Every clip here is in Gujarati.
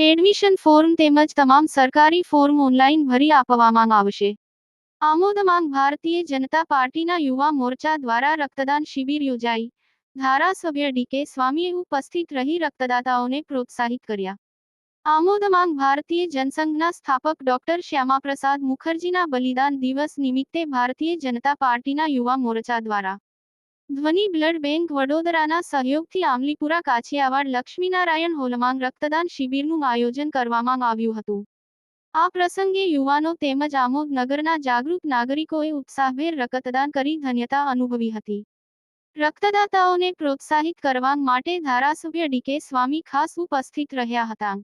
એડમિશન ફોર્મ તેમજ તમામ સરકારી ફોર્મ ઓનલાઈન ભરી આપવામાં આવશે. આમોદમાં ભારતીય જનતા પાર્ટીના યુવા મોરચા દ્વારા રક્તદાન શિબિર યોજાઈ. ધારાસભ્ય ડીકે સ્વામીએ ઉપસ્થિત રહી રક્તદાતાઓને પ્રોત્સાહિત કર્યા. આમોદમાંગ ભારતીય જનસંઘના સ્થાપક ડોક્ટર શ્યામાપ્રસાદ મુખર્જીના બલિદાન દિવસ નિમિત્તે ભારતીય જનતા પાર્ટીના યુવા મોરચા દ્વારા ધ્વનિ બ્લડ બેંક વડોદરાના સહયોગથી આમલીપુરા કાછિયાવાડ લક્ષ્મીનારાયણ હોલમાં રક્તદાન શિબિરનું આયોજન કરવામાં આવ્યું હતું. આ પ્રસંગે યુવાનો તેમજ આમોદ નગરના જાગૃત નાગરિકોએ ઉત્સાહભેર રક્તદાન કરી ધન્યતા અનુભવી હતી. રક્તદાતાઓને પ્રોત્સાહિત કરવા માટે ધારાસભ્ય ડીકે સ્વામી ખાસ ઉપસ્થિત રહ્યા હતા.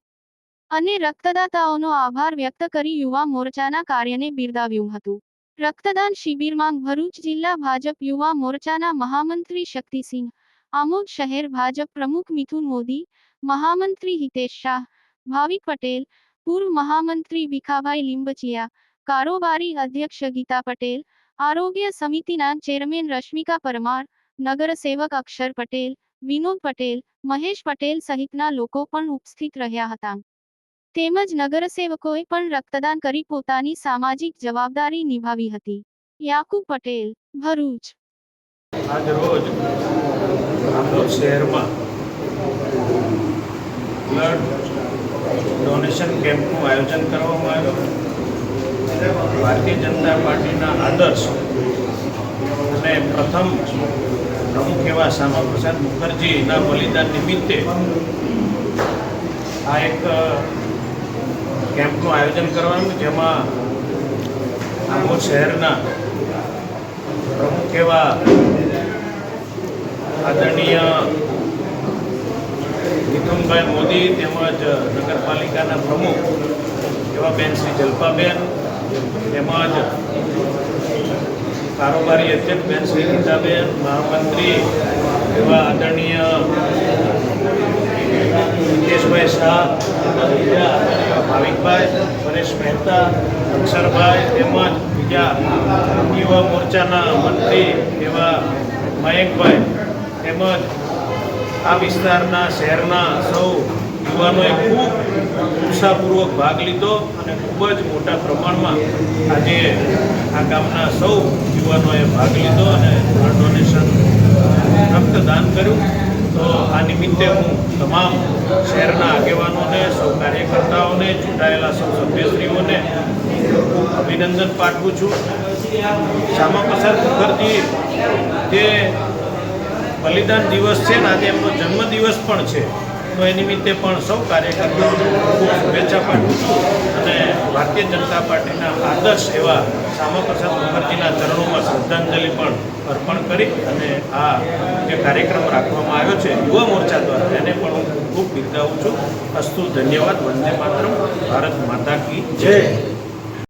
અને રક્તદાતાઓનો આભાર વ્યક્ત કરી યુવા મોરચાના કાર્યને બિરદાવ્યું હતું. રક્તદાન શિબિરમાં ભરૂચ જિલ્લા ભાજપ યુવા મોરચાના મહામંત્રી શક્તિસિંહ, આમોદ શહેર ભાજપ પ્રમુખ મિથુન મોદી, મહામંત્રી હિતેશ શાહ, ભાવિક પટેલ, પૂર્વ મહામંત્રી ભીખાભાઈ લીંબચિયા, કારોબારી અધ્યક્ષ ગીતા પટેલ, આરોગ્ય સમિતિના ચેરમેન રશ્મિકા પરમાર, નગરસેવક અક્ષર પટેલ, વિનોદ પટેલ, મહેશ પટેલ સહિતના લોકો પણ ઉપસ્થિત રહ્યા હતા. તેમજ નગરસેવકોએ પણ રક્તદાન કરી પોતાની સામાજિક જવાબદારી નિભાવી હતી. યાકુબ પટેલ, ભરૂચ. આજ રોજ બ્લડ ડોનેશન કેમ્પનું આયોજન કરવામાં આવ્યું. ભારતીય જનતા પાર્ટીના આદર્શ અને પ્રથમ પ્રમુખ એવા શ્યામાપ્રસાદ મુખર્જીના બલિદાન નિમિત્તે આ એક કેમ્પનું આયોજન કરવાનું, જેમાં આખો શહેરના પ્રમુખ એવા આદરણીય મિથુનભાઈ મોદી તેમજ નગરપાલિકાના પ્રમુખ એવા બેન શ્રી જલ્પાબેન તેમજ કારોબારી અધ્યક્ષ બેન શ્રી ગીતાબેન, મહામંત્રી એવા આદરણીય હિતેશભાઈ શાહ બીજા ભાવિકભાઈ પરેશ મહેતા, અક્ષરભાઈ તેમજ બીજા યુવા મોરચાના મંત્રી એવા મયંકભાઈ તેમજ આ વિસ્તારના શહેરના સૌ યુવાનોએ ખૂબ ઉત્સાહપૂર્વક ભાગ લીધો અને ખૂબ જ મોટા પ્રમાણમાં આજે આ ગામના સૌ યુવાનોએ ભાગ લીધો અને ડોનેશન રક્તદાન કર્યું. તો આ નિમિત્તે હું તમામ શહેરના આગેવાનોને, સૌ કાર્યકર્તાઓને, ચૂંટાયેલા સૌ સભ્યશ્રીઓને ખૂબ અભિનંદન પાઠવું છું. શ્યામાપ્રસાદ મુખર્જી જે બલિદાન દિવસ છે ને, આજે એમનો જન્મદિવસ પણ છે, તો એ નિમિત્તે પણ સૌ કાર્યકર્તાઓને ખૂબ શુભેચ્છા પાઠવું છું. અને ભારતીય જનતા પાર્ટીના આદર્શ એવા શ્યામાપ્રસાદ મુખર્જીના ચરણોમાં શ્રદ્ધાંજલિ પણ અર્પણ કરી અને આ જે કાર્યક્રમ રાખવામાં આવ્યો છે, યુવા મોરચા ખૂબ બિરદાવું છું. અસ્તુ ધન્યવાદ. વંદે માતરમ. ભારત માતા કી જય.